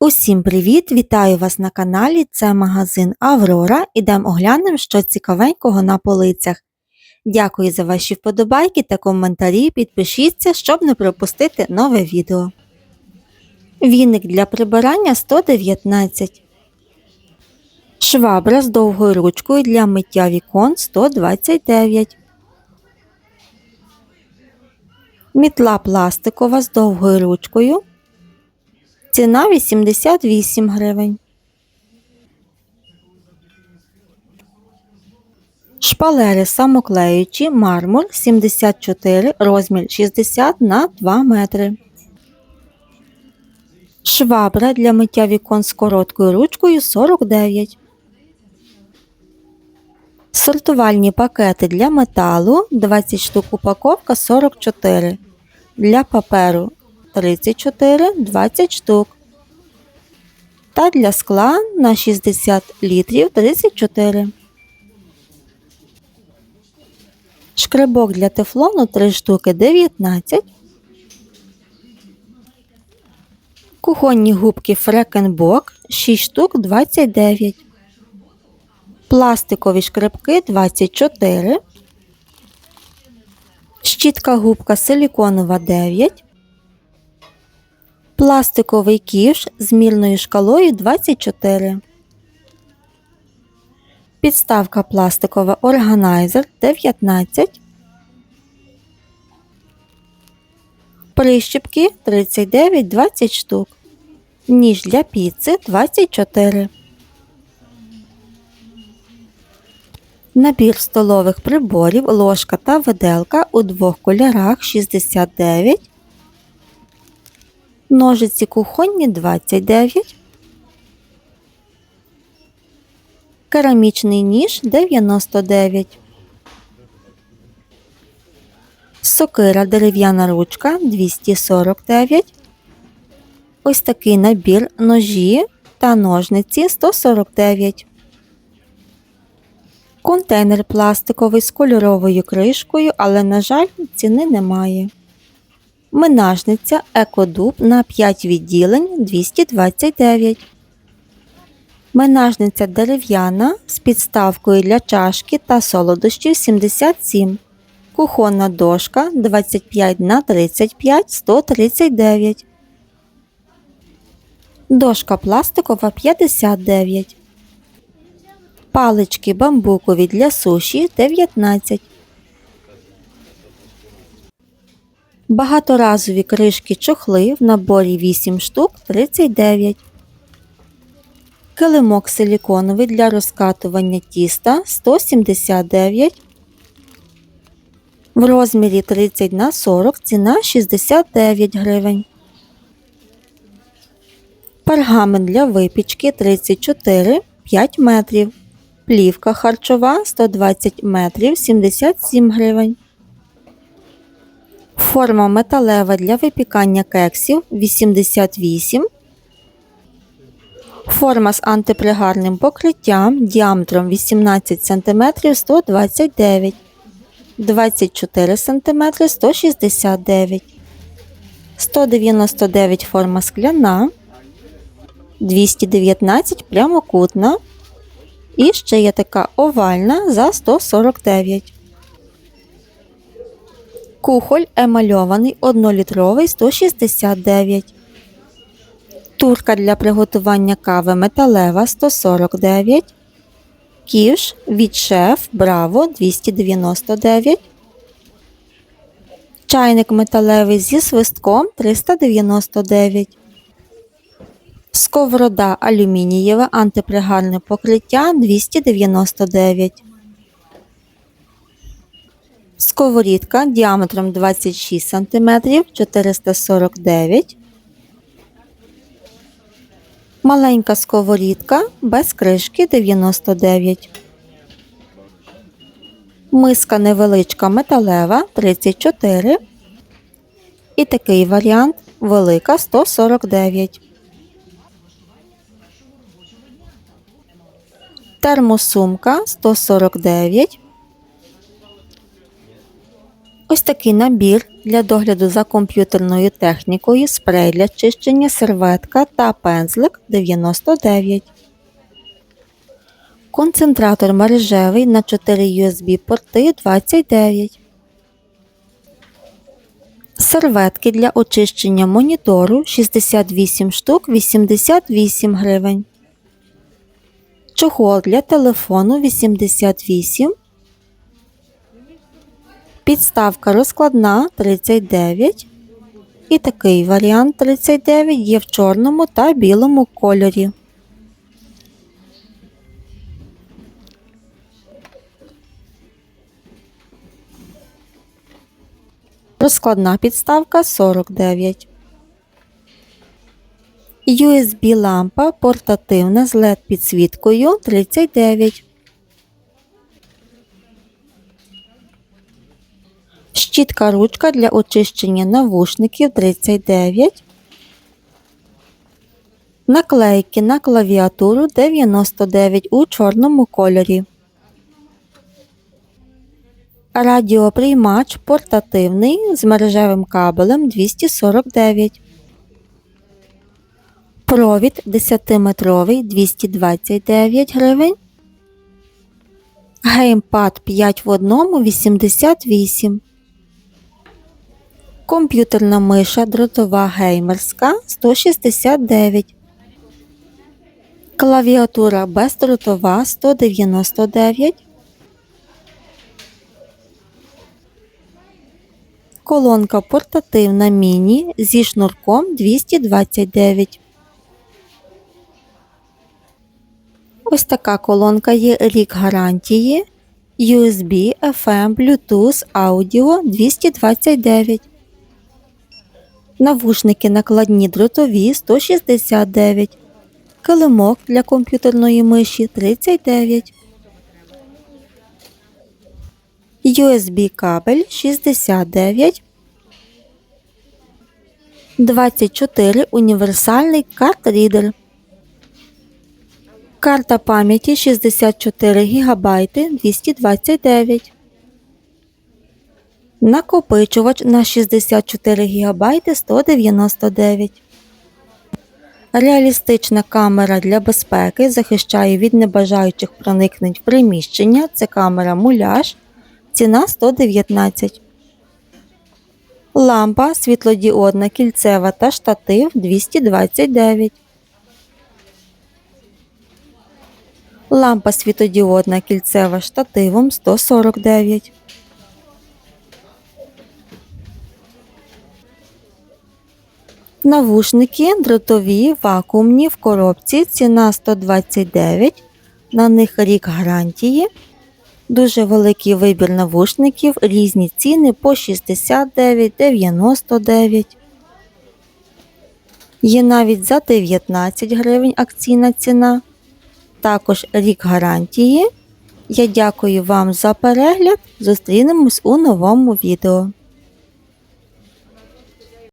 Усім привіт! Вітаю вас на каналі. Це магазин Аврора. Ідемо оглянемо, що цікавенького на полицях. Дякую за ваші вподобайки та коментарі. Підпишіться, щоб не пропустити нове відео. Віник для прибирання 119. Швабра з довгою ручкою для миття вікон 129. Мітла пластикова з довгою ручкою Ціна 88 гривень. Шпалери самоклеючі мармур 74 розмір 60 на 2 метри. Швабра для миття вікон з короткою ручкою 49. Сортувальні пакети для металу 20 штук упаковка 44. Для паперу 34 20 штук. Та для скла на 60 літрів 34. Шкребок для тефлону 3 штуки 19. Кухонні губки Фрекенбок 6 штук 29. Пластикові шкребки 24. Щітка губка силіконова 9. Пластиковий ківш з мірною шкалою 24. Підставка пластикова органайзер 19. Прищіпки 39 20 штук. Ніж для піци 24. Набір столових приборів, ложка та виделка у двох кольорах 69 ножиці кухонні 29, керамічний ніж 99, сокира дерев'яна ручка 249, ось такий набір ножі та ножниці 149. Контейнер пластиковий з кольоровою кришкою, але, на жаль, ціни немає. Минажниця екодуб на 5 відділень 229. Минажниця дерев'яна з підставкою для чашки та солодощів 77. Кухонна дошка 25 на 35 139. Дошка пластикова 59. Палички бамбукові для суші 19. Багаторазові кришки чохли в наборі 8 штук 39. Килимок силіконовий для розкатування тіста 179. В розмірі 30 на 40 ціна 69 гривень. Пергамент для випічки 34 5 метрів. Плівка харчова 120 метрів 77 гривень. Форма металева для випікання кексів 88. Форма з антипригарним покриттям діаметром 18 см 129 24 см 169 199 форма скляна, 219 прямокутна. І ще є така овальна за 149 Кухоль емальований 1-літровий 169. Турка для приготування кави металева 149. Ківш від шеф Браво 299. Чайник металевий зі свистком 399. Сковорода алюмінієва антипригарне покриття 299. Сковорідка діаметром 26 см 449 Маленька сковорідка без кришки 99 Миска невеличка металева 34 І такий варіант велика 149 Термосумка 149 Ось такий набір Для догляду за комп'ютерною технікою спрей для чищення, серветка та пензлик 99. Концентратор мережевий на 4 USB порти 29. Серветки для очищення монітору 68 штук 88 гривень. Чохол для телефону 88. Підставка розкладна 39. І такий варіант 39 є в чорному та білому кольорі. Розкладна підставка 49. USB лампа портативна з LED підсвіткою 39. Щітка ручка для очищення навушників 39. Наклейки на клавіатуру 99 у чорному кольорі. Радіоприймач портативний з мережевим кабелем 249. Провід 10-метровий 229 гривень. Геймпад 5 в 1 88. Комп'ютерна миша дротова геймерська 169. Клавіатура бездротова 199. Колонка портативна міні зі шнурком 229. Ось така колонка є рік гарантії. USB, FM, Bluetooth, Audio 229. Навушники накладні дротові 169. Килимок для комп'ютерної миші 39. USB кабель 69. 24 універсальний карт-рідер. Карта пам'яті 64 ГБ 229. Накопичувач на 64 ГБ 199. Реалістична камера для безпеки захищає від небажаючих проникнень в приміщення. Це камера муляж. Ціна 119. Лампа світлодіодна кільцева та штатив 229. Лампа світодіодна кільцева штативом 149. Навушники дротові вакуумні в коробці. Ціна 129. На них рік гарантії. Дуже великий вибір навушників, різні ціни по 69, 99. Є навіть за 19 гривень акційна ціна. Також рік гарантії. Я дякую вам за перегляд. Зустрінемось у новому відео.